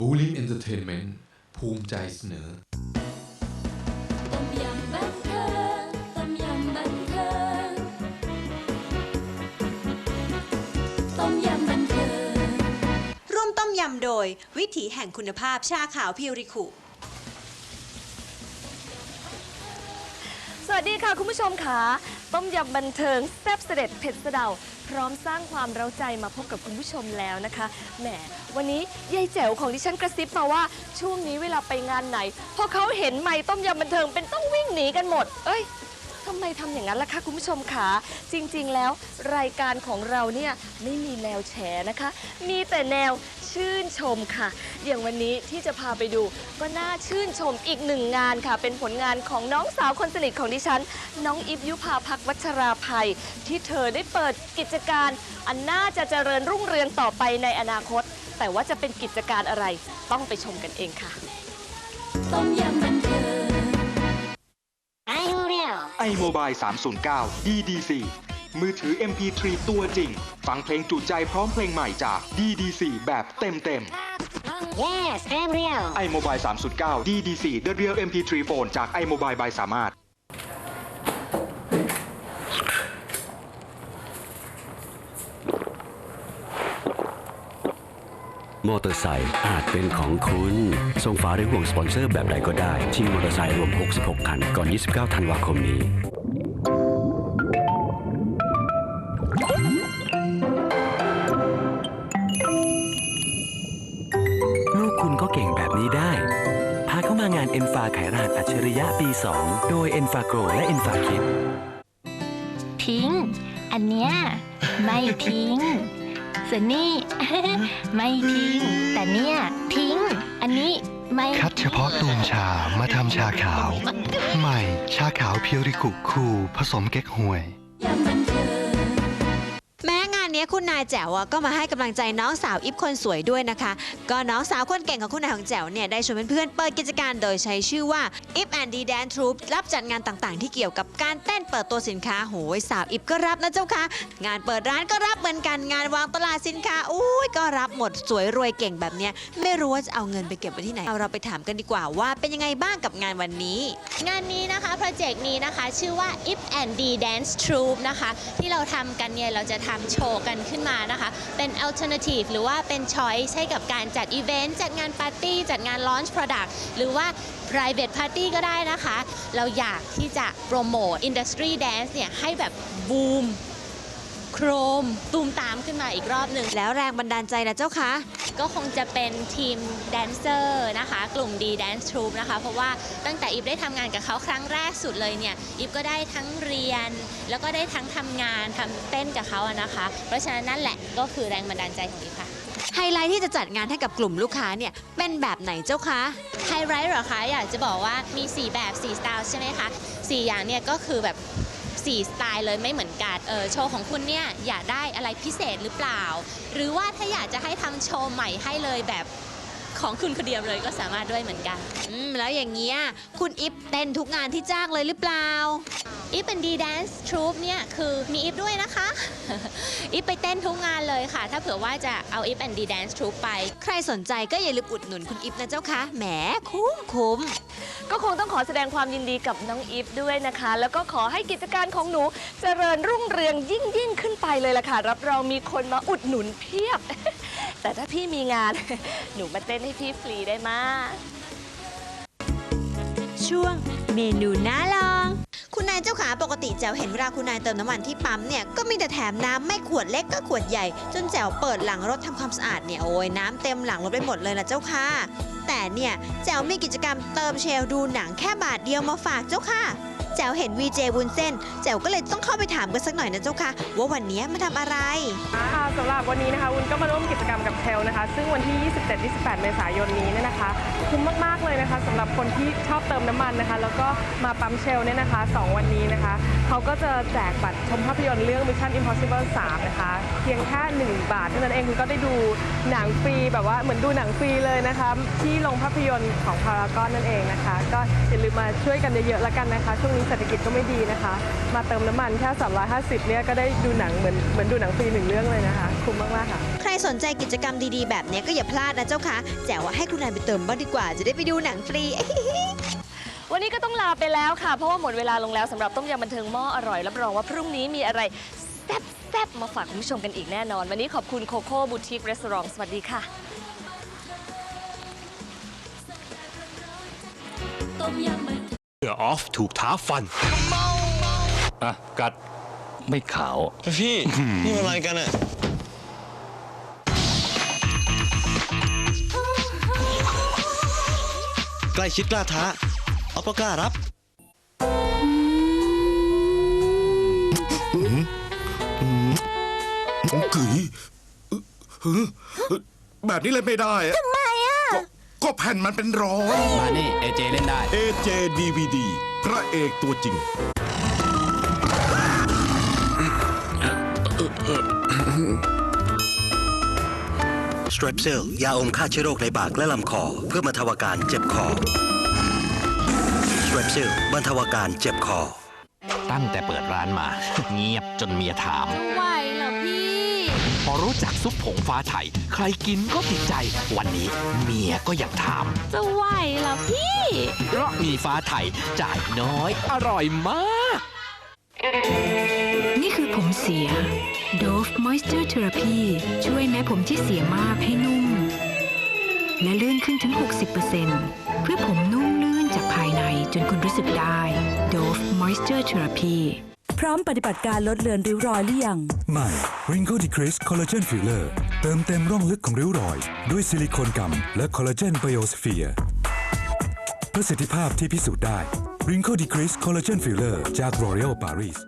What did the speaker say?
บูลิ n เอนเตอร์เทนเมนต์ภูมิใจเสนอต้มยำบันเทิงต้มยำบันเทิงต้มยำบันเทิงร่วมต้มยำโดย วิถีแห่งคุณภาพชาขาวพิวริคุ วัสดีค่ะ คุณผู้ชมค่ะ ต้มยำบันเทิงแซ่บเสด็จเผ็ดสะเดาพร้อมสร้างความเร้าใจมาพบกับคุณผู้ชมแล้วนะคะ แหม วันนี้ยายแจ๋วของดิฉันกระซิบมาว่าช่วงนี้เวลาไปงานไหน พอเขาเห็นไม้ต้มยำบันเทิงเป็นต้องวิ่งหนีกันหมด เอ้ย ทำไมทำอย่างนั้นล่ะคะคุณผู้ชมคะจริงๆแล้วรายการของเราเนี่ยไม่มีแนวแฉนะคะ มีแต่แนวชื่นชมค่ะ อย่างวันนี้ที่จะพาไปดู ก็น่าชื่นชมอีกหนึ่งงานค่ะ เป็นผลงานของน้องสาวคนสนิทของดิฉัน น้องอิฟยุพาพักวัชราภัย ที่เธอได้เปิดกิจการ อันน่าจะเจริญรุ่งเรืองต่อไปในอนาคต แต่ว่าจะเป็นกิจการอะไรต้องไปชมกันเองค่ะต้มยำ iMobile 309 DDC มือถือ MP3 ตัวจริง ฟังเพลงจุใจพร้อมเพลงใหม่จาก DDC แบบเต็มเต็ม Yes, I'm real. ๆ iMobile 309 DDC The Real MP3 Phone จาก iMobile by สามารถ มอเตอร์ไซค์อาจเป็นของคุณ ส่งฝาหรือห่วงสปอนเซอร์แบบใดก็ได้ชิงมอเตอร์ไซค์รวม 66 คัน ก่อน 29 ธันวาคมนี้ ลูกคุณก็เก่งแบบนี้ได้ พาเข้ามางาน e n f a ไขรหัสอัจฉริยะปี 2 โดย e n f a g r o และ e n f a Kit ทิ้ง อันเนี้ยไม่ทิ้ง ส่วนนี่ ไม่ทิ้ง แต่เนี่ยทิ้ง อันนี้ไม่คัดเฉพาะตูมชามาทำชาขาว ใหม่ชาขาวเพียวริกุคูผสมเก๊กฮวย นี้คุณนายแจ๋วอะก็มาให้กำลังใจน้องสาวอิฟคนสวยด้วยนะคะ ก็น้องสาวคนเก่งของคุณนายของแจ๋วเนี่ยได้ชวนเพื่อนๆเปิดกิจการโดยใช้ชื่อว่า If and D Dance Troupe รับจัดงานต่างๆ ที่เกี่ยวกับการเต้นเปิดตัวสินค้าโหยสาวอิฟก็รับนะเจ้าค่ะงานเปิดร้านก็รับเหมือนกันงานวางตลาดสินค้าอุ้ยก็รับหมดสวยรวยเก่งแบบเนี้ยไม่รู้ว่าจะเอาเงินไปเก็บไว้ที่ไหนเอาเราไปถามกันดีกว่าว่าเป็นยังไงบ้างกับงานวันนี้ งานนี้นะคะโปรเจกต์นี้นะคะ ชื่อว่า If and D Dance Troupe นะคะ ที่เราทำกันเนี่ยเราจะทำโชว์กันขึ้นมานะคะเป็น alternative หรือว่าเป็น choice ให้กับการจัดอีเวนต์จัดงานปาร์ตี้จัดงาน launch product หรือว่า private party ก็ได้นะคะ เราอยากที่จะโปรโมท industry dance เนี่ยให้แบบบูม มตูมตามขึ้นมาอีกรอบหนึ่ง แล้วแรงบันดาลใจนะเจ้าคะก็คงจะเป็นทีมแดนเซอร์นะคะ กลุ่ม D Dance Troupe นะคะ เพราะว่าตั้งแต่อิฟได้ทำงานกับเขาครั้งแรกสุดเลยเนี่ยอิฟก็ได้ทั้งเรียน แล้วก็ได้ทั้งทำงานทำเต้นกับเขาอะนะคะ เพราะฉะนั้นนั่นแหละก็คือแรงบันดาลใจของอิฟค่ะ ไฮไลท์ที่จะจัดงานให้กับกลุ่มลูกค้าเนี่ยเป็นแบบไหนเจ้าคะ ไฮไลท์เหรอคะ อยากจะบอกว่ามี 4 แบบ 4 สไตล์ใช่ไหมคะ 4 อย่างเนี่ยก็คือแบบ 4 สไตล์เลยไม่เหมือนกันเออโชว์ของคุณเนี่ยอยากได้อะไรพิเศษหรือเปล่า หรือว่าถ้าอยากจะให้ทำโชว์ใหม่ให้เลยแบบของคุณคนเดียวเลยก็สามารถด้วยเหมือนกัน อืมแล้วอย่างเงี้ยคุณอิฟเต้นทุกงานที่จ้างเลยหรือเปล่าอีฟเป็นดีแดนซ์ทรูปเนี่ยคือมีอีฟด้วยนะคะอีฟไปเต้นทุกงานเลยค่ะ ถ้าเผื่อว่าจะเอาอีฟเป็นดีแดนซ์ทรูปไป ใครสนใจก็อย่าลืมอุดหนุนคุณอิฟนะเจ้าคะแหมคุ้มคุ้ม ก็คงต้องขอแสดงความยินดีกับน้องอีฟด้วยนะคะ แล้วก็ขอให้กิจการของหนูเจริญรุ่งเรืองยิ่งยิ่งขึ้นไปเลยล่ะค่ะ รับรองมีคนมาอุดหนุนเพียบ แต่ถ้าพี่มีงาน หนูมาเต้นให้พี่ฟรีได้มาช่วงเมนูน่าลอง คุณนายเจ้าขาปกติแจ๋วเห็นเวลาคุณนายเติมน้ำมันที่ปั๊มเนี่ยก็มีแต่แถมน้ำไม่ขวดเล็กก็ขวดใหญ่ จนแจ๋วเปิดหลังรถทำความสะอาดเนี่ยโอ้ยน้ำเต็มหลังรถไปหมดเลยนะเจ้าค่ะ เนี่ย แจ๋วมีกิจกรรมเติมเชลดูหนังแค่บาทเดียวมาฝากเจ้าค่ะ แจ๋วเห็นวีเจวุนเส้น แจ๋วก็เลยต้องเข้าไปถามกันสักหน่อยนะเจ้าค่ะ ว่าวันนี้มาทำอะไร ค่ะสำหรับวันนี้นะคะวุ้นก็มาร่วมกิจกรรมกับเทลนะคะ ซึ่งวันที่ 27-28 เมษายนนี้เนี่ยนะคะ คุ้มมากๆเลยนะคะสำหรับคนที่ชอบเติมน้ำมันนะคะ แล้วก็มาปั๊มเชลเนี่ยนะคะ 2 วันนี้นะคะ เขาก็จะแจกบัตรชมภาพยนตร์เรื่อง Mission Impossible 3 นะคะ เพียงแค่1บาทเท่านั้นเองคุณก็ได้ดูหนังฟรีแบบว่าเหมือนดูหนังฟรีเลยนะคะที่โรงภาพยนตร์ของพารากอนนั่นเองนะคะ ก็อย่าลืมมาช่วยกันเยอะๆแล้วกันนะคะ ช่วงนี้เศรษฐกิจก็ไม่ดีนะคะ มาเติมน้ำมันแค่350เนี่ยก็ได้ดูหนังเหมือนเหมือนดูหนังฟรีหนึ่งเรื่องเลยนะคะ คุ้มมากๆค่ะ ใครสนใจกิจกรรมดีๆ แบบเนี้ยก็อย่าพลาดนะเจ้าค่ะแจ๋วว่าให้คุณนายไปเติมบ้างดีกว่า จะได้ไปดูหนังฟรีวันนี้ก็ต้องลาไปแล้วค่ะ เพราะว่าหมดเวลาลงแล้วสำหรับต้มยำบันเทิงหม้ออร่อยรับรองว่าพรุ่งนี้มีอะไร แซ่บๆ มาฝากคุณผู้ชมกันอีกแน่นอน วันนี้ขอบคุณโคโค่บูติกรีสอร์ทสวัสดีค่ะต้มยำบันเทิงเสือออฟถูกท้าฟัน อะ กัดไม่ขาว พี่นี่มันอะไรกันอะใกล้ชิดกล้าท้า เอาปากกล้ารับ กึ๋ยแบบนี้เล่นไม่ได้ทำไมอะก็แผ่นมันเป็นร้อย มานี่เอเจเล่นได้ AJ DVD พระเอกตัวจริงส t ตร p เซลยาอมฆ่าเชื้อโรคในปากและลำคอ เพื่อบรรเทาอาการเจ็บคอส t ตร p เซลบรรเทาอาการเจ็บคอ ตั้งแต่เปิดร้านมา เงียบจนเมียถามไหวเหรอพี่ พอรู้จักซุปผงฟ้าไทย ใครกินก็ติดใจ วันนี้เมียก็ยังถาม จะไหวเหรอพี่ เพราะมีฟ้าไทยจ่ายน้อย อร่อยมาก นี่คือผมเสีย Dove Moisture Therapy ช่วยแม้ผมที่เสียมากให้นุ่ม และลื่นขึ้นถึง 60%เพื่อผมนุ่มลื่นจากภายในจนคุณรู้สึกได้ Dove Moisture Therapy พ ร้อมปฏิบัติการลดเลือนริ้วรอยหรือยัง ใหม่ Wrinkle Decrease Collagen Filler เติมเต็มร่องลึกของริ้วรอย ด้วยซิลิโคนกำและคอลลาเจนไบโอสเฟียร์ประสิทธิภาพที่พิสูจน์ได้ Wrinkle Decrease Collagen Filler จาก L'Oreal Paris